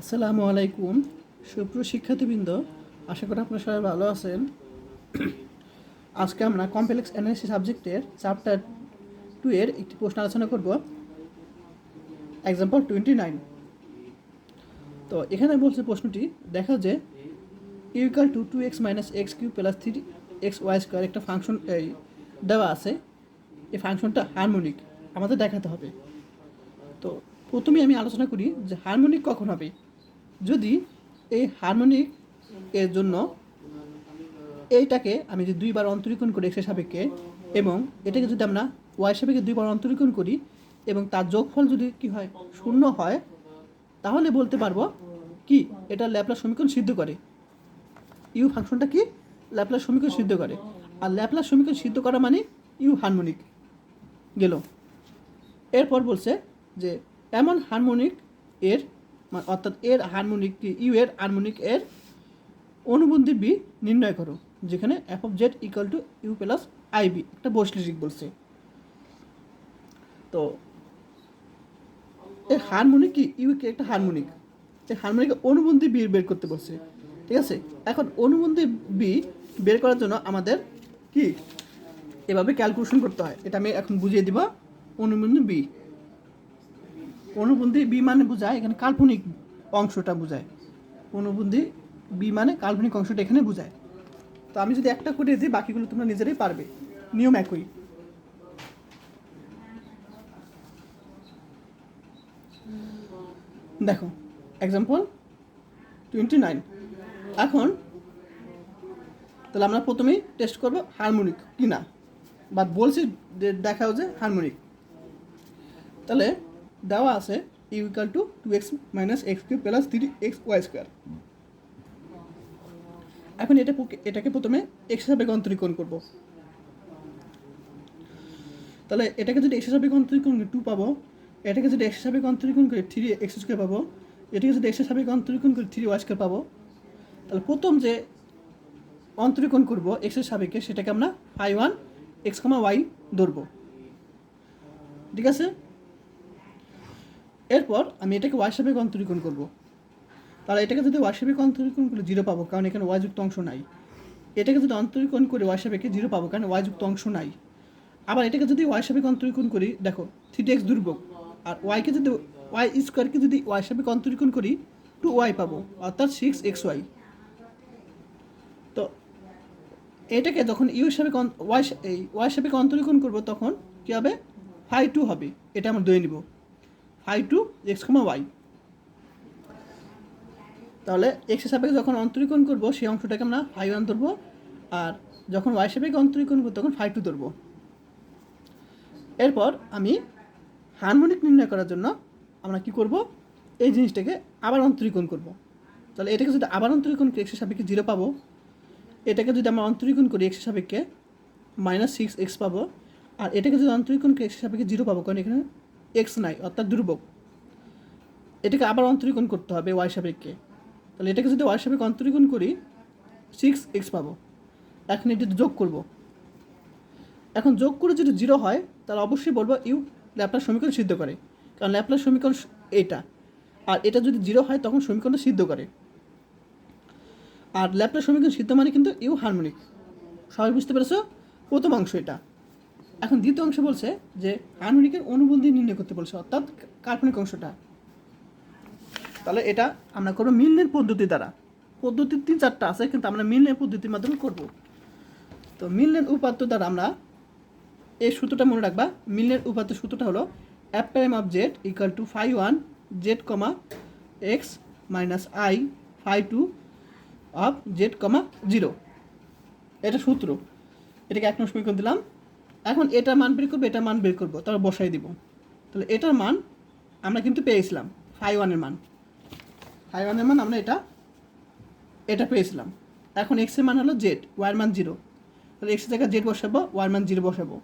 আসসালামু আলাইকুম। সুপ্রিয় শিক্ষার্থীবৃন্দ, আশা করি আপনারা সবাই ভালো আছেন। আজকে আমরা কমপ্লেক্স অ্যানালিসিস সাবজেক্টের চ্যাপ্টার টু এর একটি প্রশ্ন আলোচনা করব। এক্সাম্পল টোয়েন্টি নাইন তো এখানে বলছে প্রশ্নটি, দেখা যে u equal to two x minus x cube plus three x y square একটা ফাংশন এই দেওয়া আছে। এই ফাংশনটা হারমোনিক আমাদের দেখাতে হবে। তো প্রথমে আমি আলোচনা করি যে হারমোনিক কখন হবে। যদি এই হারমোনিক এর জন্য এইটাকে আমি যদি দুইবার অন্তরীকরণ করি এক্সের সাপেক্ষে, এবং এটাকে যদি আমরা ওয়াই সাপেক্ষে দুইবার অন্তরীকরণ করি, এবং তার যোগফল যদি কি হয়, শূন্য হয়, তাহলে বলতে পারব কি? এটা ল্যাপলাস সমীকরণ সিদ্ধ করে। ইউ ফাংশনটা কি? ল্যাপলাস সমীকরণ সিদ্ধ করে। আর ল্যাপলাস সমীকরণ সিদ্ধ করা মানে ইউ হারমোনিক গেল। এরপর বলছে যে, এমন হারমোনিক এর অর্থাৎ এর হারমোনিক ইউ এর হারমোনিক এর অনুবন্ধী বি নির্ণয় করো, যেখানে f of z equal to u plus i v একটা বৈশ্লেষিক বলছে। তো এই হারমোনিক কি? ইউ কি একটা হারমোনিক এই হারমোনিক অনুবন্ধী বি বের করতে বলছে। ঠিক আছে? এখন অনুবন্ধী বি বের করার জন্য আমাদের কি? এভাবে ক্যালকুলেশন করতে হয়। এটা আমি এখন বুঝিয়ে দিব। অনুবন্ধী বি অনুবন্ধী বি মানে বোঝায়, এখানে কাল্পনিক অংশটা বোঝায়। অনুবন্ধী বি মানে কাল্পনিক অংশটা এখানে বোঝায়। তো আমি যদি একটা করে দিই, বাকিগুলো তোমরা নিজেরাই পারবে। নিয়ম একই। দেখো এক্সাম্পল টোয়েন্টি নাইন এখন তাহলে আমরা প্রথমেই টেস্ট করব হারমোনিক কি না বাট বলছি দেখাও যে হারমোনিক তাহলে দেওয়া আছে u equal to two x minus x cube plus three x y square এখন এটা এটাকে প্রথমে এক্স হিসাবে অন্তরীকরণ করব। তাহলে এটাকে যদি এক্স হিসাবে অন্তরীকরণ করি টু পাবো, এটাকে যদি এক্স হিসাবে অন্তরীকরণ করি থ্রি এক্স স্কোয়ার পাবো, এটাকে যদি এক্স হিসাবে অন্তরীকরণ করি থ্রি ওয়াই স্কোয়ার পাবো, তাহলে প্রথম যে অন্তরীকরণ করব এক্সের সাপেক্ষে, সেটাকে আমরা phi one x comma y ধরবো। ঠিক আছে? এরপর আমি এটাকে ওয়াই সাপেক্ষে অন্তরীকরণ করব। তাহলে এটাকে যদি ওয়াই সাপেক্ষে অন্তরীকরণ করে জিরো পাবো, কারণ এখানে ওয়াই যুক্ত অংশ নাই। এটাকে যদি অন্তরীকরণ করে ওয়াই সাপেক্ষে জিরো পাবো, কারণ ওয়াই যুক্ত অংশ নাই। আবার এটাকে যদি ওয়াই অন্তরীকরণ করি, দেখো থ্রি এক্স দুর্ভোগ। আর ওয়াইকে যদি ওয়াই স্কোয়ারকে যদি ওয়াই অন্তরীকরণ করি টু ওয়াই পাবো, অর্থাৎ সিক্স এক্স ওয়াই তো এটাকে যখন ইউ হিসাবে ওয়াই এই ওয়াই অন্তরীকরণ করব, তখন কী হবে? ফাই টু হবে। এটা আমরা ধরে নিব। Phi two x comma y. তাহলে এক্স সাপেক্ষে যখন অন্তরীকরণ করব, সেই অংশটাকে আমরা ফাই ওয়ান ধরবো, আর যখন ওয়াই সাপেক্ষে অন্তরীকরণ করব, তখন ফাই টু ধরবো। এরপর আমি হারমোনিক নির্ণয় করার জন্য আমরা কি করব? এই জিনিসটাকে আবার অন্তরীকরণ করব। তাহলে এটাকে যদি আবার অন্তরীকরণ করি এক্সের সাপেক্ষে জিরো পাবো, এটাকে যদি আমরা অন্তরীকরণ করি এক্সের সাপেক্ষে, মাইনাস সিক্স এক্স পাবো, আর এটাকে যদি অন্তরীকরণ করি এক্সের সাপেক্ষে জিরো পাবো, কারণ এখানে এক্স নাই, অর্থাৎ দুর্ভোগ এটাকে আবার অন্তরীকরণ করতে হবে ওয়াই সাপেক্ষে। তাহলে এটাকে যদি ওয়াই সাপেক্ষে অন্তরীকরণ করি সিক্স এক্স পাবো। এখন এটা যোগ করব। এখন যোগ করে যদি জিরো হয়, তাহলে অবশ্যই বলব ইউ ল্যাপলাস সমীকরণ সিদ্ধ করে। কারণ ল্যাপলাস সমীকরণ এটা আর এটা যদি জিরো হয়, তখন সমীকরণটা সিদ্ধ করে। আর ল্যাপলাস সমীকরণ সিদ্ধ মানে কিন্তু ইউ হারমোনিক সবাই বুঝতে পেরেছ? প্রথম অংশ এটা। এখন দ্বিতীয় অংশ বলছে যে হারমোনিকের অনুবন্ধী নির্ণয় করতে বলছে, অর্থাৎ কাল্পনিক অংশটা। তাহলে এটা আমরা করব মিলনের পদ্ধতি দ্বারা। পদ্ধতি তিন চারটা আছে, কিন্তু আমরা মিলনের পদ্ধতির মাধ্যমে করব। তো মিলনের উপাত্ত দ্বারা আমরা এই সূত্রটা মনে রাখবা, মিলনের উপাত্ত সূত্রটা হলো f prime of z equal to phi one z comma x minus i phi two of z comma zero এটা সূত্র। এটাকে এক নম্বর সমীকরণ দিলাম। এখন এটা মান বের করব, এটা মান বের করব, তারপর বসাই দিব। তাহলে এটার মান আমরা কিন্তু পেয়েছিলাম, ফাই ওয়ানের মান। ফাই ওয়ানের মান আমরা এটা এটা পেয়েছিলাম। এখন এক্সের মান হলো জেড ওয়ার মান জিরো তাহলে এক্সের জায়গায় জেড বসাবো ওয়ার মান জিরো বসাবো।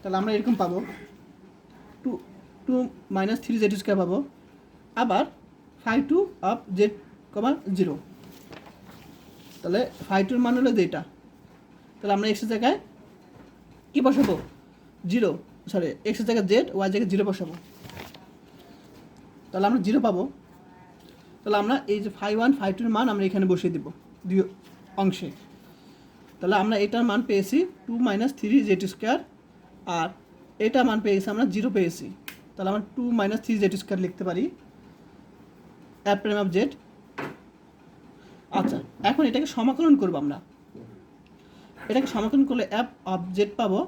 তাহলে আমরা এরকম পাবো। Two two minus three z square পাবো। আবার phi two of z comma zero তাহলে ফাইভ টুর মান হলো যেটা। তাহলে আমরা এক্সের জায়গায় কী বসাবো? জিরো সরি এক্সের জায়গায় জেড ওয়াই জায়গায় জিরো বসাবো। তাহলে আমরা জিরো পাবো। তাহলে আমরা এই যে ফাইভ ওয়ান ফাইভ টুর মান আমরা এখানে বসিয়ে দিব দুই অংশে। তাহলে আমরা এটার মান পেয়েছি two minus three z square আর এটা মান পেয়েছি আমরা জিরো পেয়েছি। তাহলে আমরা two minus three z square লিখতে পারি অ্যাপ প্রাইম অফ জেড আচ্ছা এখন এটাকে সমাকলন করব আমরা। এটাকে সমাকলন করলে অ্যাপ অফ জেড পাবো।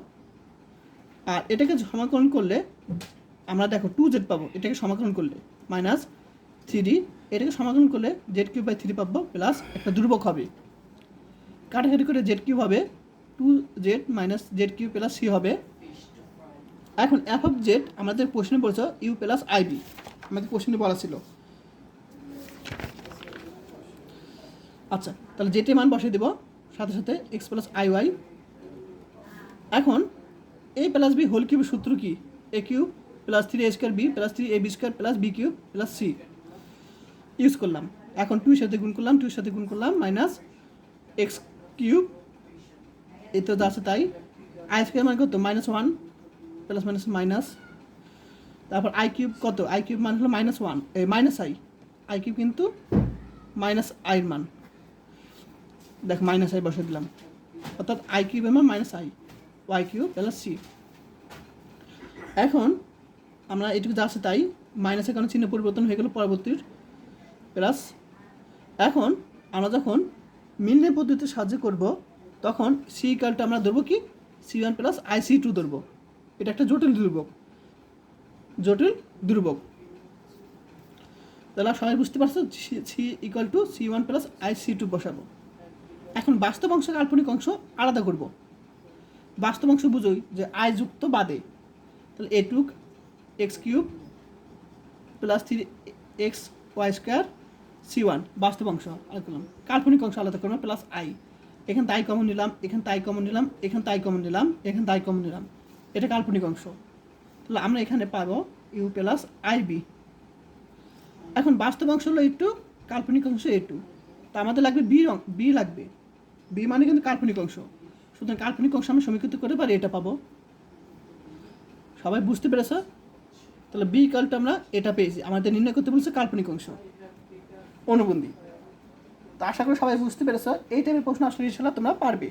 আর এটাকে সমাকলন করলে আমরা দেখো টু জেড পাবো, এটাকে সমাকলন করলে। মাইনাস থ্রি এটাকে সমাকলন করলে জেড কিউব বাই থ্রি পাবো প্লাস একটা দুর্ভোগ হবে। কাটাকাটি করে জেড কিউব হবে two z minus z cube plus c হবে। এখন এফ অফ জেড আমাদের প্রশ্নে বলেছে ইউ প্লাস আইবি আমাদের প্রশ্নে বলা ছিল। আচ্ছা তাহলে জেটি মান বসিয়ে দেবো। সাথে সাথে এক্স প্লাস আই ওয়াই এখন এ প্লাস বি হোল কিউবের সূত্র কি? A cube plus three a square b plus three a b square plus b cube plus c use করলাম। এখন টুর সাথে গুণ করলাম টুর সাথে গুণ করলাম মাইনাস এক্স কিউব এই তো আছে তাই। আই স্কোয়ার মানে কত? Minus one plus minus minus তারপর আই কিউব কত? আই কিউব মান হলো minus one minus i i cube কিন্তু মাইনাস আইয়ের মান। দেখ মাইনাস আই বসে দিলাম। অর্থাৎ আই কিউব এর মান minus i y cube plus c এখন আমরা এটুকু যা আছে তাই মাইনাসের কারণে চিহ্ন পরিবর্তন হয়ে গেল পরবর্তীর প্লাস এখন আমরা যখন মিলনের পদ্ধতিতে সাহায্য করব, তখন সি কালটা আমরা ধরবো কি? C one plus i c two ধরবো। এটা একটা জটিল দুর্ভোগ জটিল দুর্ভোগ তাহলে সবাই বুঝতে পারছ? C equal to c one plus i c two বসাবো। এখন বাস্তব অংশ, কাল্পনিক অংশ আলাদা করব। বাস্তব অংশ বুঝোই যে আই যুক্ত বাদে। তাহলে এ টুক x cube plus three x y square c one, বাস্তব অংশ আলাদা করলাম। কাল্পনিক অংশ আলাদা করলাম প্লাস আই। এখান তাই কমন নিলাম, এখান তাই কমন নিলাম, এখান তাই কমন নিলাম, এখান তাই কমন নিলাম। এটা কাল্পনিক অংশ। তাহলে আমরা এখানে পাবো ইউ প্লাস আই বি। এখন বাস্তব অংশ হলো একটু কাল্পনিক অংশ এ টু। তা আমাদের লাগবে বি রং, বি লাগবে। বি মানে কিন্তু কাল্পনিক অংশ। সুতরাং কাল্পনিক অংশ আমি সমীকৃত করে পারি এটা পাবো। সবাই বুঝতে পেরেছ? তাহলে বি কালটা আমরা এটা পেয়েছি। আমাদের নির্ণয় করতে বলছে কাল্পনিক অংশ। অনুবন্ধী। তা আশা করি সবাই বুঝতে পেরেছ। এই টাইপের প্রশ্ন আসলে ইনশাল্লাহ তোমরা পারবে।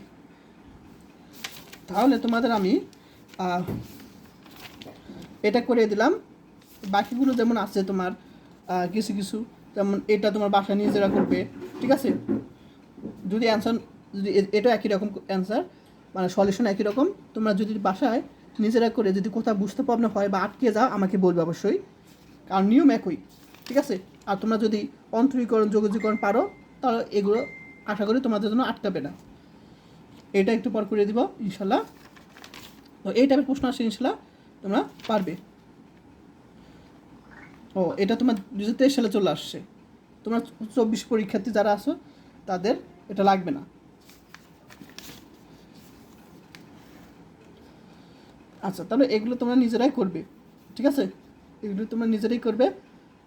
তাহলে তোমাদের আমি এটা করে দিলাম। বাকিগুলো যেমন আছে তোমার কিছু কিছু, যেমন এটা তোমার বাসা নিজেরা করবে। ঠিক আছে? যদি অ্যান্সার যদি এটা একই রকম অ্যান্সার মানে সলিউশন একই রকম, তোমরা যদি বাসায় নিজেরা করে যদি কোথাও বুঝতে প্রবলেম হয় বা আটকে যাও, আমাকে বলবে অবশ্যই। কারণ নিয়ম একই, ঠিক আছে? আর তোমরা যদি অন্তরীকরণ, যোগাযোগকরণ পারো, তাহলে এগুলো আশা করি তোমাদের জন্য আটকাবে না। এটা একটু পর করে দিব, ইনশাল্লাহ। তো এই টাইপের প্রশ্ন আসে, ইনশাল্লাহ, তোমরা পারবে। ও, এটা তোমার দু হাজার তেইশ সালে চলে আসছে। তোমার চব্বিশ পরীক্ষার্থী যারা আছো, তাদের এটা লাগবে না। আচ্ছা তাহলে এগুলো তোমরা নিজেরাই করবে, ঠিক আছে? এগুলো তোমরা নিজেরাই করবে,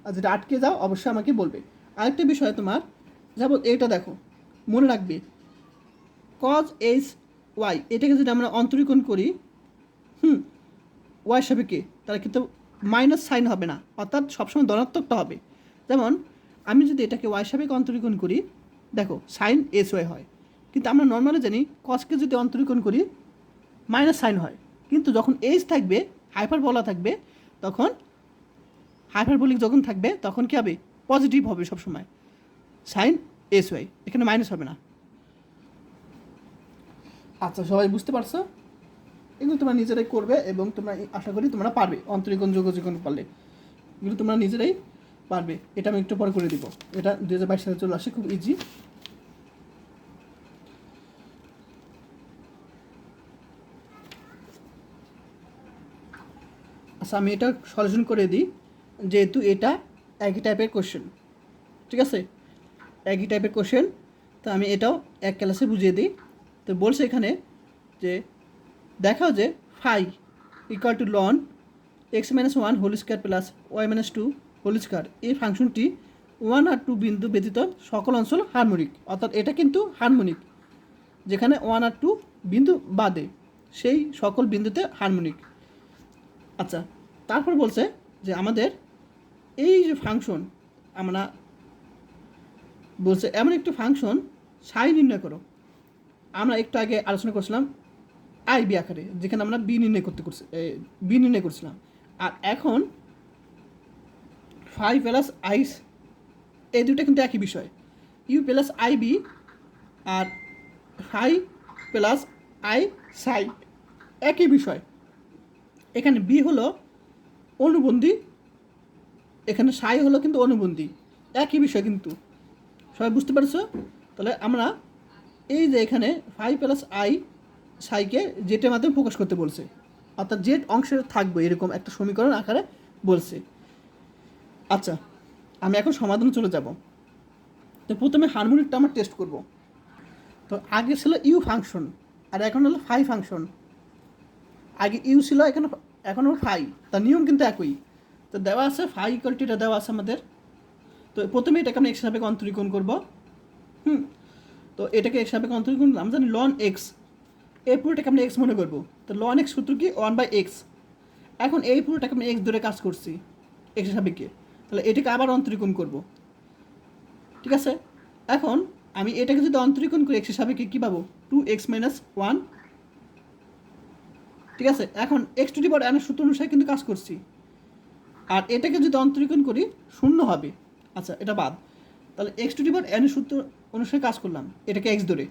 আর যেটা আটকে যাও, অবশ্যই আমাকে বলবে। আরেকটা বিষয় তোমার, যেমন এটা দেখো, মনে রাখবে কজ এইচ ওয়াই এটাকে যদি আমরা অন্তরীকরণ করি, হুম ওয়াই সাপেক্ষে, তাহলে কিন্তু মাইনাস সাইন হবে না, অর্থাৎ সবসময় ধনাত্মকটা হবে। যেমন, আমি যদি এটাকে ওয়াই সাপেক্ষে অন্তরীকরণ করি, দেখো সাইন এস ওয়াই হয়, কিন্তু আমরা নর্মালি জানি কসকে যদি অন্তরীকরণ করি মাইনাস সাইন হয়। কিন্তু যখন এইচ থাকবে হাইপার বলা থাকবে, তখন হাইপারবলিক যখন থাকবে, তখন কী হবে? পজিটিভ হবে সবসময়। সাইন এস ওয়াই এখানে মাইনাস হবে না। আচ্ছা সবাই বুঝতে পারছ? এগুলো তোমরা নিজেরাই করবে এবং তোমরা আশা করি তোমরা পারবে অন্তরীকরণ যোগাযোগন পারলে। এগুলো তোমরা নিজেরাই পারবে। এটা আমি একটু পরে করে দিব। এটা দু হাজার বাইশ সালে চলে আসে, খুব ইজি আচ্ছা আমি এটা সলিউশন করে দিই, যেহেতু এটা একই টাইপের কোশ্চেন ঠিক আছে? একই টাইপের কোশ্চেন তো আমি এটাও এক ক্লাসে বুঝিয়ে দিই। তো বলছে এখানে যে, দেখাও যে phi equal to ln x minus one whole square plus y minus two whole square এই ফাংশনটি ওয়ান আর টু বিন্দু ব্যতীত সকল অঞ্চল হারমোনিক অর্থাৎ এটা কিন্তু হারমোনিক যেখানে ওয়ান আর টু বিন্দু বাদে, সেই সকল বিন্দুতে হারমোনিক আচ্ছা তারপর বলছে যে আমাদের এই যে ফাংশন আমরা বলছে এমন একটি ফাংশন সাই নির্ণয় করো। আমরা একটু আগে আলোচনা করছিলাম আই বি আকারে, যেখানে আমরা বি নির্ণয় করতে করছি বি নির্ণয় করছিলাম। আর এখন ফাইভ প্লাস আইস এই দুটো কিন্তু একই বিষয়। ইউ প্লাস আই বি আর ফাই প্লাস আই সাই একই বিষয়। এখানে বি হলো অনুবন্ধী, এখানে সাই হলো কিন্তু অনুবন্ধী। একই বিষয় কিন্তু। সবাই বুঝতে পারছ? তাহলে আমরা এই যে এখানে ফাইভ প্লাস আই সাইকে জেটের মাধ্যমে প্রকাশ করতে বলছে। অর্থাৎ জেট অংশের থাকবে এরকম একটা সমীকরণ আকারে বলছে। আচ্ছা আমি এখন সমাধানে চলে যাব। তো প্রথমে হারমোনিকটা আমরা টেস্ট করব। তো আগে ছিল ইউ ফাংশন আর এখন হলো ফাই ফাংশন আগে ইউ ছিল এখন এখন ফাই, তার নিয়ম কিন্তু একই। তো দেওয়া আছে, ফাই ইকুয়ালিটিটা দেওয়া আছে আমাদের। তো প্রথমে এটাকে আমরা এক্স হিসাবে অন্তরীকরণ করব। হুম? তো এটাকে এক্স হিসাবে অন্তরীকরণ আমরা জানি লন এক্স এই পুরোটাকে আমরা এক্স মনে করব। তো লন এক্স সূত্র কি? ওয়ান বাই এক্স এখন এই পুরোটাকে আমি এক্স ধরে কাজ করছি এক্স সাপেক্ষে তাহলে এটাকে আবার অন্তরীকরণ করব। ঠিক আছে? এখন আমি এটাকে যদি অন্তরীকরণ করি এক্স সাপেক্ষে কী পাবো? টু এক্স মাইনাস ওয়ান ঠিক আছে? এখন এক্স টু ডি পাওয়ার এনের সূত্র অনুসারে কিন্তু কাজ করছি। আর এটাকে যদি অন্তরীকরণ করি, শূন্য হবে। আচ্ছা এটা বাদ। তাহলে এক্স টু ডি পাওয়ার এনের সূত্র অনুসারে কাজ করলাম। এটাকে এক্স ধরে।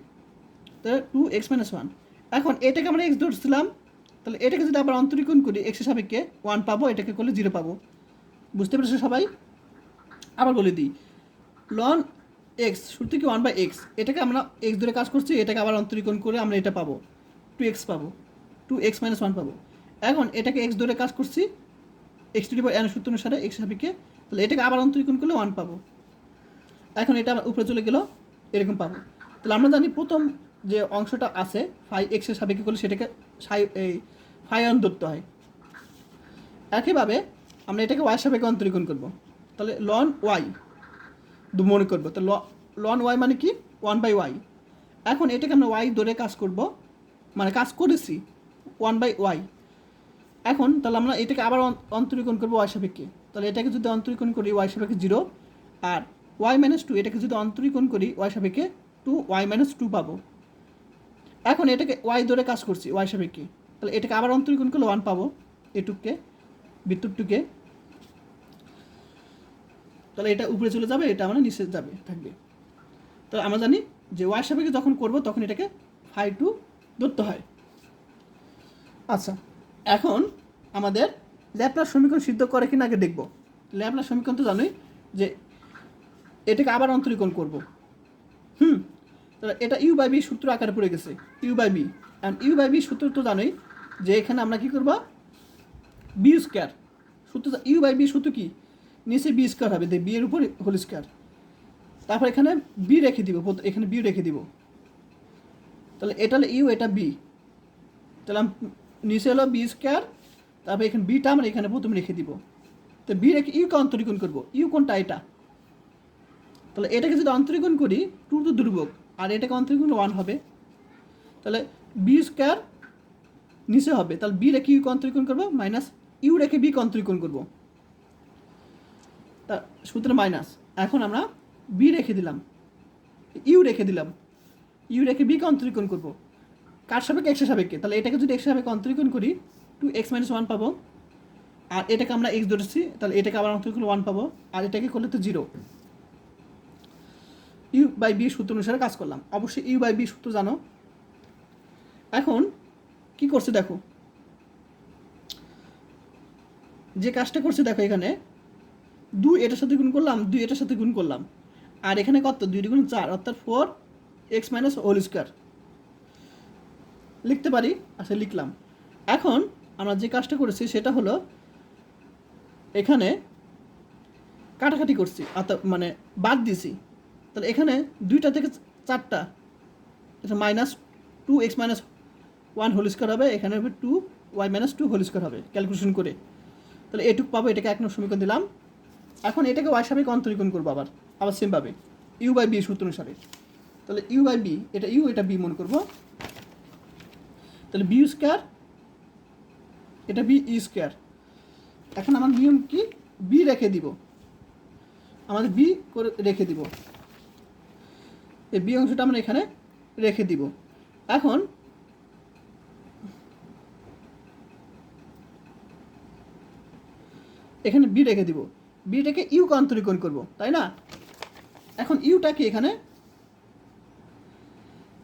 তাহলে টু এক্স মাইনাস ওয়ান এখন এটাকে আমরা এক্স ধরছিলাম। তাহলে এটাকে যদি আবার অন্তরীকরণ করি এক্সের সাপেক্ষে ওয়ান পাবো, এটাকে করলে জিরো পাবো। বুঝতে পেরেছ সবাই? আবার বলে দিই। লন এক্স সূত্র কি ওয়ান বাই এক্স এটাকে আমরা এক্স ধরে কাজ করছি, এটাকে আবার অন্তরীকরণ করে আমরা এটা পাবো। টু এক্স পাবো। টু এক্স মাইনাস ওয়ান পাবো। এখন এটাকে এক্স ধরে কাজ করছি এক্স টু এন সূত্র অনুসারে এক্স সাপেক্ষে, তাহলে এটাকে আবার অন্তরীকরণ করলে ওয়ান পাবো। এখন এটা আমার উপরে চলে গেল, এরকম পাবো। তাহলে আমরা জানি প্রথম যে অংশটা আছে ফাই এক্সের সাপেক্ষে করলে সেটাকে সাই এই ফাইন ধরতে হয়। একইভাবে আমরা এটাকে ওয়াই সাপেক্ষে অন্তরীকরণ করব। তাহলে লন ওয়াই দু মনে করব। তো লন ওয়াই মানে কি? ওয়ান বাই ওয়াই এখন এটাকে আমরা ওয়াই ধরে কাজ করব মানে কাজ করেছি ওয়ান বাই ওয়াই এখন তাহলে আমরা এটাকে আবার অন- অন্তরীকরণ করব ওয়াই সাপেক্ষে। তাহলে এটাকে যদি অন্তরীকরণ করি ওয়াই সাপেক্ষে জিরো আর ওয়াই মাইনাস টু এটাকে যদি অন্তরীকরণ করি ওয়াই সাপেক্ষে টু ওয়াই মাইনাস টু পাবো। এখন এটাকে ওয়াই ধরে কাজ করছি ওয়াই সাপেক্ষে। তাহলে এটাকে আবার অন্তরীকরণ করলে ওয়ান পাবো এটুককে বিদ্যুৎটুকে তাহলে এটা উপরে চলে যাবে, এটা আমরা নিচে যাবে, থাকবে। তাহলে আমরা জানি যে ওয়াই সাপেক্ষে যখন করব তখন এটাকে ফাই টু ধরতে হয়। আচ্ছা এখন আমাদের ল্যাপলাস সমীকরণ সিদ্ধ করে কিনা আগে দেখব। ল্যাপলাস সমীকরণ তো জানোই যে এটাকে আবার অন্তরীকরণ করব। হুম, তাহলে এটা ইউ বাই বি সূত্র আকারে পড়ে গেছে। U by v and u by v সূত্র তো জানোই যে এখানে আমরা কি করব? বি স্কোয়ার সূত্র ইউ বাই বি সূত্র কি? নিচে বি স্কোয়ার হবে বি এর উপর হোল স্কোয়ার তারপর এখানে বি রেখে দিব এখানে বি রেখে দিব। তাহলে এটা হলো ইউ এটা বি তাহলে নিচে হলো বি স্কোয়ার তারপর এখানে বিটা আমরা এখানে প্রথমে রেখে দিব। তো বি রেখে ইউকে অন্তরীকরণ করব? ইউ কোনটা, এটা? তাহলে এটাকে যদি অন্তরীকরণ করি টু তো দুর্ভোগ, আর এটাকে অন্তরীকরণ ওয়ান হবে। তাহলে বি স্কোয়ার নিচে হবে, তাহলে বি রেখে ইউকে অন্তরীকরণ করব? মাইনাস ইউ রেখে বিকে অন্তরীকরণ করব। তা সূত্রে মাইনাস এখন আমরা বি রেখে দিলাম। ইউ রেখে দিলাম। ইউ রেখে বিকে অন্তরীকরণ করব। কার সাপেক্ষে এক্সের সাপেক্ষে? তাহলে এটাকে যদি এক্স সাপেক্ষে অন্তরীকরণ করি টু এক্স মাইনাস ওয়ান পাবো। আর এটাকে আমরা এক্স ধরেছি, তাহলে এটাকে আবার অন্তরীকরণ ওয়ান পাবো। আর এটাকে করলে তো জিরো ইউ বাই বি সূত্র অনুসারে কাজ করলাম। অবশ্যই ইউ বাই বি সূত্র জানো। এখন কি করছে দেখো? যে কাজটা করছে দেখো এখানে, দুই এটার সাথে গুণ করলাম, দুই এটার সাথে গুণ করলাম। আর এখানে কত? দুই গুণ চার, অর্থাৎ four x minus whole square লিখতে পারি? আচ্ছা লিখলাম। এখন আমরা যে কাজটা করেছি সেটা হলো এখানে কাটাকাটি করছি। অর্থাৎ মানে বাদ দিছি। তাহলে এখানে দুইটা থেকে চারটা, এটা minus two x minus one whole square হবে, এখানে হবে two y minus two whole square হবে ক্যালকুলেশন করে। তাহলে এটুক পাবো, এটাকে এক নম্বর সমীকরণ দিলাম। এখন এটাকে ওয়াই সাপেক্ষে অন্তরীকরণ করব আবার আবার সেম পাবে ইউ বাই বি সূত্র অনুসারে। তাহলে ইউ বাই বি এটা ইউ এটা বি মনে করব। তাহলে বি স্কোয়ার এটা বি ই স্কোয়ার এখন আমার নিয়ম কি? বি রেখে দিব। আমাদের বি করে রেখে দিব। এই বি অংশটা আমরা এখানে রেখে দিব। এখন এখানে বি রেখে দিব। বিটাকে ইউকে অন্তরীকরণ করব, তাই না? এখন ইউটা কি এখানে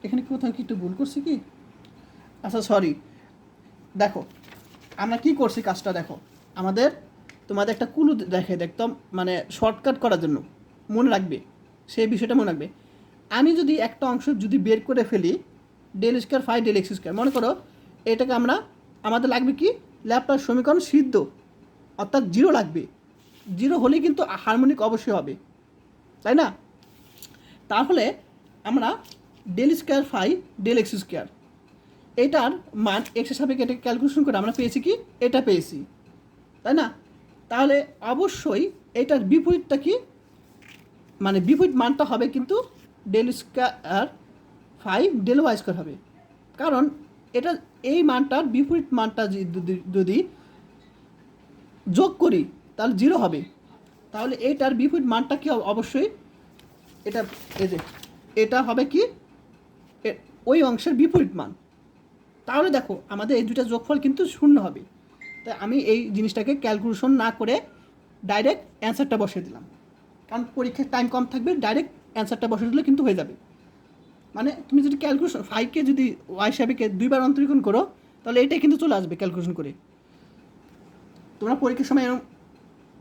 এখানে কোথাও কি একটু ভুল করছি কি? আচ্ছা সরি দেখো, আমরা কি করছি কাজটা দেখো? আমাদের, তোমাদের একটা কুলু দেখে দেখতাম মানে শর্টকাট করার জন্য। মনে রাখবে, সেই বিষয়টা মনে রাখবে। আমি যদি একটা অংশ যদি বের করে ফেলি del square phi del x square মনে করো, এটাকে আমরা, আমাদের লাগবে কি? ল্যাপটপ সমীকরণ সিদ্ধ। অর্থাৎ জিরো লাগবে। জিরো হলে কিন্তু হারমোনিক অবশ্যই হবে। তাই না? তাহলে আমরা del square phi del x square এটার মান এক্সের সাপেক্ষে এটাকে ক্যালকুলেশন করে আমরা পেয়েছি কি? এটা পেয়েছি। তাই না? তাহলে অবশ্যই এটার বিপরীতটা কি? মানে বিপরীত মানটা হবে কিন্তু del square phi del y square হবে। কারণ এটা, এই মানটার বিপরীত মানটা যদি- যোগ করি, তাহলে জিরো হবে। তাহলে এইটার বিপরীত মানটা কি অবশ্যই এটা, এই যে, এটা হবে কি? ওই অংশের বিপরীত মান। তাহলে দেখো, আমাদের এই দুটা যোগফল কিন্তু শূন্য হবে। তাই আমি এই জিনিসটাকে ক্যালকুলেশন না করে ডাইরেক্ট অ্যান্সারটা বসিয়ে দিলাম। কারণ পরীক্ষার টাইম কম থাকবে ডাইরেক্ট অ্যান্সারটা বসিয়ে দিলে কিন্তু হয়ে যাবে। মানে তুমি যদি ক্যালকুলেশন ফাইভকে যদি ওয়াই সাবিকে দুইবার অন্তরীকরণ করো, তাহলে এটাই কিন্তু চলে আসবে ক্যালকুলেশন করে। তোমরা পরীক্ষার সময় এরকম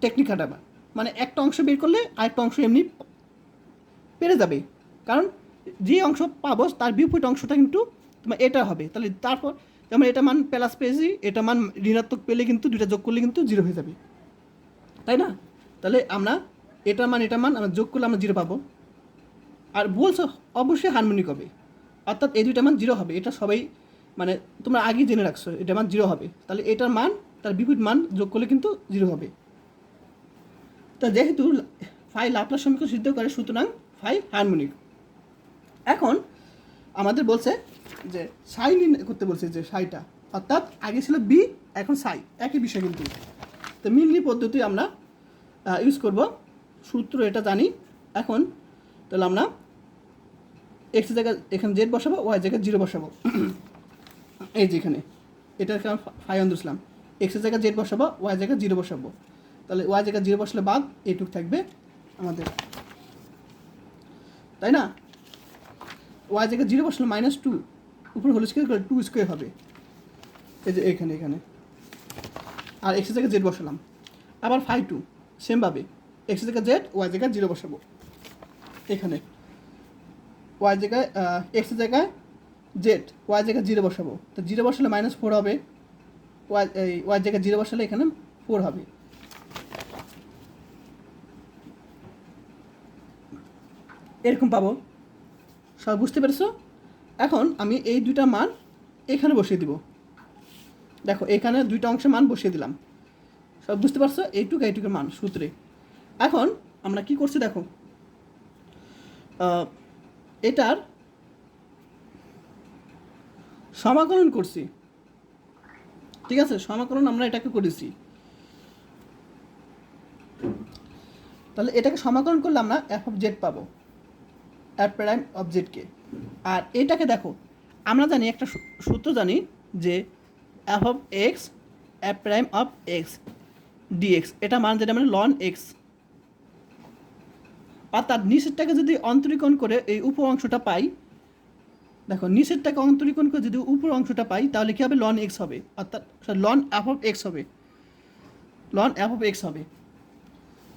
টেকনিক খাটাবা। মানে একটা অংশ বের করলে আরেকটা অংশ এমনি পেরে যাবে। কারণ যে অংশ পাবো, তার বিপরীত অংশটা কিন্তু এটা হবে। তাহলে তারপর যেমন এটা মান প্লাস পেয়েছি, এটা মান ঋণাত্মক পেলে কিন্তু দুইটা যোগ করলে কিন্তু জিরো হয়ে যাবে। তাই না? তাহলে আমরা এটা মান এটা মান আমরা যোগ করলে আমরা জিরো পাবো। আর বলছো অবশ্যই হারমোনিক হবে। অর্থাৎ এই দুইটা মান জিরো হবে। এটা সবাই মানে তোমরা আগেই জেনে রাখছো, এটা মান জিরো হবে। তাহলে এটার মান, তার বিপরীত মান যোগ করলে কিন্তু জিরো হবে। তা যেহেতু ফাই লাপ্লাস সমীকরণ সিদ্ধ করে, সুতরাং ফাই হারমোনিক এখন আমাদের বলছে যে সাই নির্ণয় করতে বলছে যে সাইটা। অর্থাৎ আগে ছিল বি, এখন সাই। একই বিষয় কিন্তু। তো মিলনি পদ্ধতি আমরা ইউজ করব। সূত্র এটা জানি। এখন তাহলে আমরা এক্স জায়গায় এখানে জেড বসাবো ওয়াই জায়গায় জিরো বসাবো। এই যেখানে এটাকে আমরা ফাইভ আন্দুসলাম এক্সের জায়গায় জেড বসাবো ওয়াই জায়গায় জিরো বসাবো। তাহলে ওয়াই জায়গায় জিরো বসলে বাদ এইটুক থাকবে আমাদের। তাই না? ওয়াই জায়গায় জিরো বসলে মাইনাস টু উপরে হোল স্কোয়ার করে টু স্কোয়ার হবে। এই যে এখানে এখানে আর এক্সের জায়গায় জেড বসালাম। আবার ফাইভ টু সেমভাবে এক্সের জায়গায় জেড ওয়াই জায়গায় জিরো বসাবো। এখানে। ওয়াই জায়গায় এক্সের জায়গায় জেড ওয়াই জায়গায় জিরো বসাবো। তো জিরো বসালে মাইনাস ফোর হবে। ওয়াই ওয়াই জায়গায় জিরো বসালে এখানে ফোর হবে। এরকম পাবো। সব বুঝতে পেরেছ? এখন আমি এই দুইটা মান এখানে বসিয়ে দিব। দেখো, এখানে দুইটা অংশের মান বসিয়ে দিলাম। সব বুঝতে পারছ? এইটুকু, এইটুকুর মান, সূত্রে। এখন আমরা কি করছি দেখো? এটার সমাকলন করছি। ঠিক আছে? সমাকলন আমরা এটাকে করেছি। তাহলে এটাকে সমাকলন করলে আমরা এফ অফ জেড পাবো। এফ প্রাইম অফ জেডকে আর এটাকে দেখো, আমরা জানি একটা সূত্র জানি যে f of x f prime of x dx এটা মান যেটা মানে লন এক্স আর তার নিচেরটাকে যদি অন্তরীকরণ করে এই উপর অংশটা পাই, দেখো নিচেরটাকে অন্তরীকরণ করে যদি উপর অংশটা পাই, তাহলে কী হবে? লন এক্স হবে। অর্থাৎ লন এফ অফ এক্স হবে। লন এফ অফ এক্স হবে।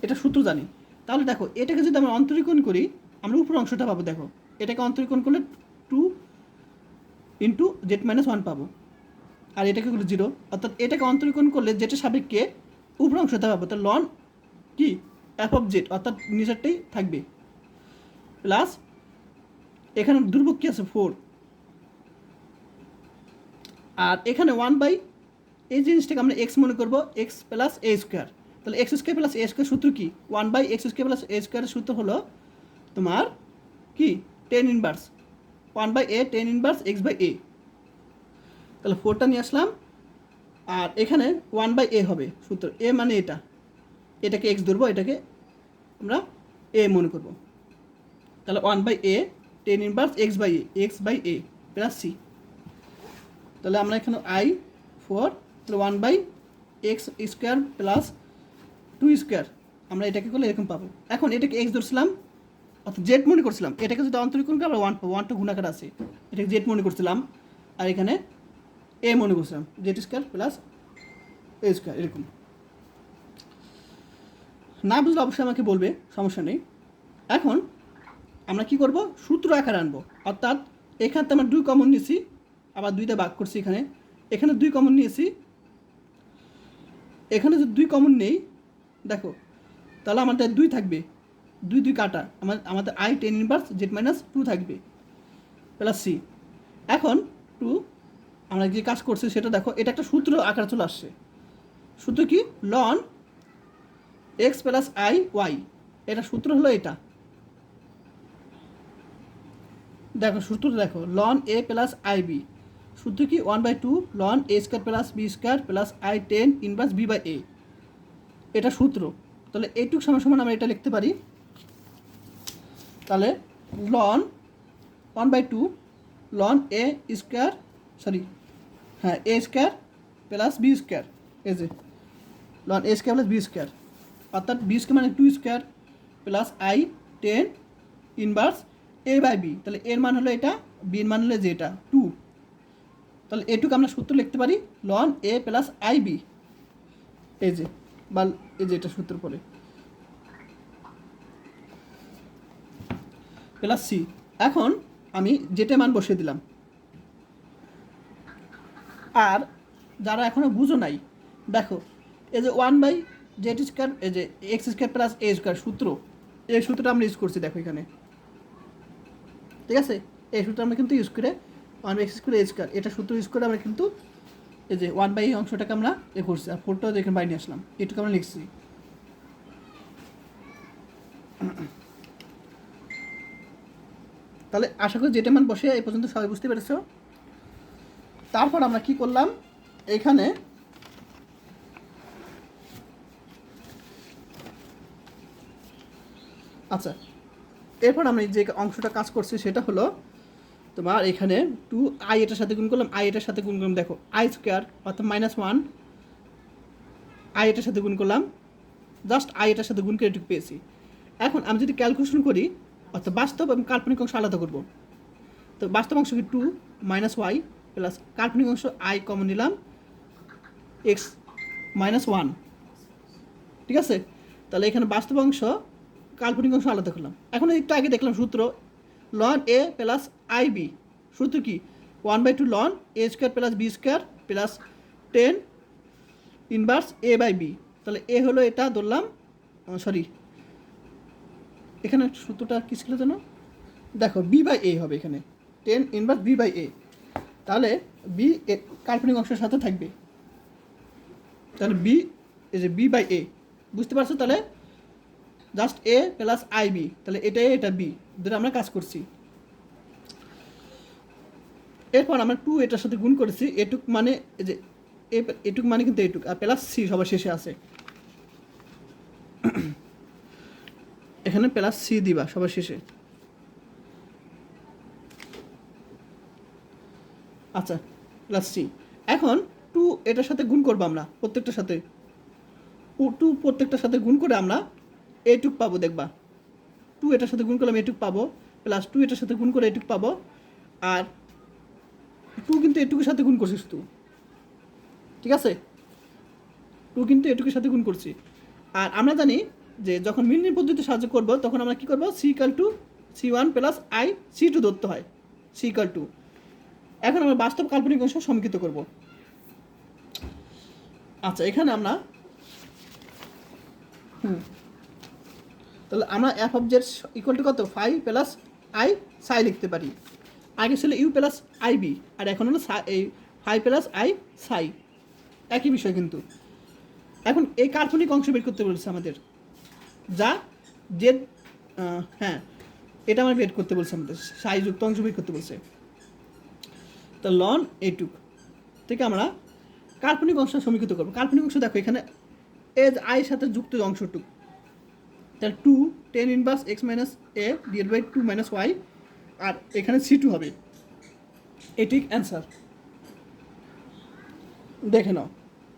এটা সূত্র জানি। তাহলে দেখো, এটাকে যদি আমরা অন্তরীকরণ করি আমরা উপর অংশটা পাবো, দেখো। এটাকে অন্তরীকরণ করলে two into z minus one পাবো। আর এটাকে হলো জিরো অর্থাৎ এটাকে অন্তরীকরণ করলে জেটের সাপেক্ষে উপর অংশটা পাবো। তাহলে লন কি? এফ অফ জেড অর্থাৎ নিচেরটাই থাকবে। প্লাস এখানে দুর্ভোগ কি আছে? ফোর আর এখানে ওয়ান বাই এই জিনিসটাকে আমরা এক্স মনে করব এক্স প্লাস এ স্কোয়ার তাহলে x square plus a square সূত্র কি? One by x square plus a স্কোয়ারের সূত্র হলো তোমার কি? Tan inverse one by a tan inverse x by a তাহলে ফোরটা নিয়ে আসলাম। আর এখানে ওয়ান বাই এ হবে। সূত্র এ মানে এটা। এটাকে এক্স ধরবো, এটাকে আমরা এ মনে করব। তাহলে one by a tan inverse x by a x by a plus c তাহলে আমরা এখানে আই ফোর তাহলে one by x square plus two square আমরা এটাকে করলে এরকম পাবো। এখন এটাকে এক্স ধরছিলাম। অর্থাৎ জেড মনে করছিলাম, এটাকে যদি অন্তরীকরণ করি আমরা ওয়ান পাবো ওয়ানটা গুণাকার আছে। এটাকে জেড মনে করছিলাম, আর এখানে এ মনে করছিলাম z square plus a square এরকম। না বুঝলে অবশ্যই আমাকে বলবে, সমস্যা নেই। এখন আমরা কি করব? সূত্র আকার আনব। অর্থাৎ এখান থেকে আমরা দুই কমন নিয়েছি, আবার দুইটা ভাগ করছি এখানে। এখানে দুই কমন নিয়েছি। এখানে যদি দুই কমন নেই, দেখো, তাহলে আমাদের দুই থাকবে। দুই দুই কাটা। আমার, আমাদের i tan inverse z minus two থাকবে। প্লাস সি এখন টু আমরা যে কাজ করছি সেটা দেখো, এটা একটা সূত্র আকার চলে আসছে। সূত্র কি? Ln x plus i y এটা সূত্র হলো এটা। দেখো, সূত্র দেখো ln a plus i b সূত্র কি? One by two ln a square plus b square plus i tan inverse b by a এটা সূত্র। তাহলে এইটুক সমান সমান আমরা এটা লিখতে পারি। তাহলে ln one by two ln a square sorry হ্যাঁ a square plus b square এই যে ln a square plus b square অর্থাৎ বি স্কোয়ার মানে two square plus i tan inverse a by b তাহলে এর মান হলো এটা বির মান হলো যে এটা টু তাহলে এটুকু আমরা সূত্র লিখতে পারি ln a plus i b এই যে, বা এই যে এটা সূত্র পরে প্লাস সি এখন আমি যেটা মান বসিয়ে দিলাম। আর যারা এখনও বুঝো নাই, দেখো, এই যে ওয়ান বাই জেড স্কোয়ার এই যে x square plus a square সূত্র, এই সূত্রটা আমরা ইউজ করছি, দেখো এখানে। ঠিক আছে? এই সূত্র আমরা কিন্তু ইউজ করে one by x square a square এটা সূত্র ইউজ করে আমরা কিন্তু এই যে ওয়ান বাই অংশটাকে আমরা এ করছি, আর ফোরটাও এখানে বাইরে আসলাম, এটুকু আমরা লিখছি। তাহলে আশা করি যেটা মান বসে এই পর্যন্ত সবাই বুঝতে পেরেছ। তারপর আমরা কি করলাম? এখানে আচ্ছা এরপর আমি যে অংশটা কাজ করছি সেটা হলো তোমার এখানে টু আই এটার সাথে গুণ করলাম আই এটার সাথে গুণ করলাম, দেখো আই স্কোয়ার অর্থাৎ মাইনাস ওয়ান আই এটার সাথে গুণ করলাম জাস্ট আই এটার সাথে গুণ করে এটুকু পেয়েছি। এখন আমি যদি ক্যালকুলেশন করি অর্থাৎ বাস্তব এবং কাল্পনিক অংশ আলাদা করব। তো বাস্তব অংশ কি টু মাইনাস ওয়াই প্লাস কাল্পনিক অংশ আই কমন নিলাম এক্স মাইনাস ওয়ান ঠিক আছে? তাহলে এখানে বাস্তব অংশ, কাল্পনিক অংশ আলাদা করলাম। এখন একটু আগে দেখলাম সূত্র ln a plus i b সূত্র কি? One by two ln a square plus b square plus tan inverse a by b তাহলে এ হলো এটা, ধরলাম সরি এখানে সূত্রটা কী ছিল যেন? দেখো বি বাই এ হবে এখানে। Tan inverse b by a তাহলে বি এ কাল্পনিক অংশের সাথে থাকবে। তাহলে বি এই যে বি বাই এ বুঝতে পারছ? তাহলে just a plus i b তাহলে এটা এ এটা বি দুটো আমরা কাজ করছি। এরপর আমরা টু এটার সাথে গুণ করেছি। এটুক মানে যে এটুক মানে কিন্তু এটুক। আর প্লাস সি সবার শেষে আছে। এখানে প্লাস সি দিবা সবার শেষে। আচ্ছা প্লাস সি এখন টু এটার সাথে গুণ করব আমরা, প্রত্যেকটার সাথে। টু প্রত্যেকটার সাথে গুণ করে আমরা এটুক পাবো, দেখবা। টু এটার সাথে গুণ করলাম এটুক পাবো প্লাস টু এটার সাথে গুণ করে এটুক পাবো, আর টু কিন্তু এটুকুর সাথে গুণ করছিস তুই ঠিক আছে? টু কিন্তু এটুকুর সাথে গুণ করছি। আর আমরা জানি যে যখন মিলিয়ন পদ্ধতি সাহায্য করব, তখন আমরা কি করব? C equal to c one plus i c two ধরতে হয়। সি ইকাল টু এখন আমরা বাস্তব কাল্পনিক অংশ সমীকৃত করব। আচ্ছা এখানে আমরা হুম। তাহলে আমরা f of z equal to কত? ফাইভ প্লাস আই সাই লিখতে পারি। আগে ছিল ইউ প্লাস আই বি আর এখন হলো এই ফাইভ প্লাস আই সাই একই বিষয় কিন্তু। এখন এই কাল্পনিক অংশ বের করতে বলছে আমাদের। যা জেড হ্যাঁ এটা আমার বের করতে বলছে আমাদের সাইযুক্ত অংশ বের করতে বলছে। তো লন এইটুক। থেকে আমরা কাল্পনিক অংশ সমীকৃত করব। কাল্পনিক অংশ দেখো এখানে এজ আইয়ের সাথে যুক্ত অংশটুক তাহলে two, tan inverse x minus a divide by two minus y, আর এখানে সি টু হবে। এটি অ্যান্সার। দেখে নাও।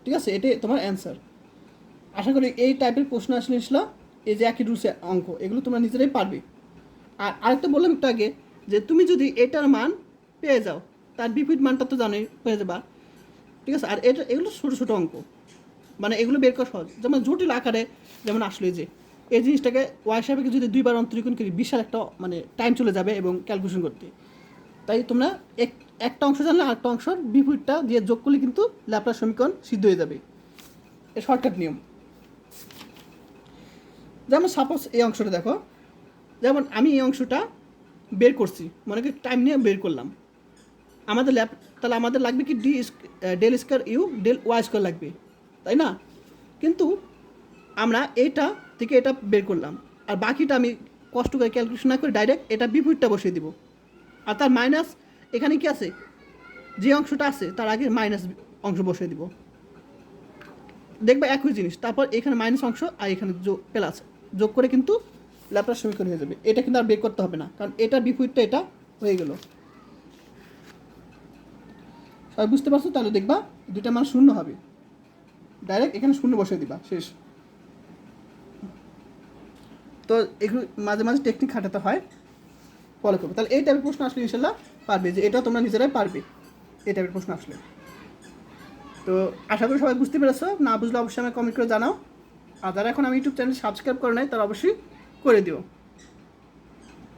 ঠিক আছে? এটাই তোমার অ্যান্সার। আশা করি এই টাইপের প্রশ্ন আসলে ছিল এই যে একই রুলসে অঙ্ক, এগুলো তোমরা নিজেরাই পারবে। আর আরেকটা বললাম একটু আগে, যে তুমি যদি এটার মান পেয়ে যাও, তার বিপরীত মানটা তো জানোই পেয়ে যাবা। ঠিক আছে? আর এটা, এগুলো ছোটো ছোটো অঙ্ক। মানে এগুলো বের করা সহজ। যেমন জটিল আকারে যেমন আসলে যে, এই জিনিসটাকে ওয়াই যদি দুইবার অন্তরীকরণ করি, বিশাল একটা মানে টাইম চলে যাবে এবং ক্যালকুলেশন করতে। তাই তোমরা এক, একটা অংশ জানলে আরেকটা অংশের বিপরীতটা দিয়ে যোগ করলে কিন্তু ল্যাপলাস সমীকরণ সিদ্ধ হয়ে যাবে। এ শর্টকাট নিয়ম। যেমন সাপোজ এই অংশটা দেখো, যেমন আমি এই অংশটা বের করছি, মনে করি টাইম নিয়ে বের করলাম। আমাদের ল্যাপ তাহলে আমাদের লাগবে কি d del square u del y square লাগবে, তাই না? কিন্তু আমরা এইটা থেকে এটা বের করলাম, আর বাকিটা আমি কষ্ট করে ক্যালকুলেশন না করে ডাইরেক্ট এটা বিপরীতটা বসিয়ে দিব। আর তার মাইনাস এখানে কি আছে? যে অংশটা আছে, তার আগে মাইনাস অংশ বসিয়ে দিব। দেখবে একই জিনিস, তারপর এখানে মাইনাস অংশ আর এখানে প্লাস যোগ করে কিন্তু ল্যাপলাস সমীকরণ হয়ে যাবে। এটা কিন্তু আর বের করতে হবে না, কারণ এটা বিপরীতটা, এটা হয়ে গেল। সবাই বুঝতে পারছ? তাহলে দেখবা দুইটা মান শূন্য হবে। ডাইরেক্ট এখানে শূন্য বসিয়ে দিবা, শেষ। তো এগুলো মাঝে মাঝে টেকনিক খাটাতে হয় ফলো করবে। তাহলে এই টাইপের প্রশ্ন আসলে ইনশাল্লাহ পারবে যে এটাও তোমরা নিজেরাই পারবে, এই টাইপের প্রশ্ন আসলে। তো আশা করি সবাই বুঝতে পেরেছ। না বুঝলে অবশ্যই আমাকে কমেন্ট করে জানাও। আর যারা এখন আমি ইউটিউব চ্যানেল সাবস্ক্রাইব করে নাই তারা অবশ্যই করে দিও।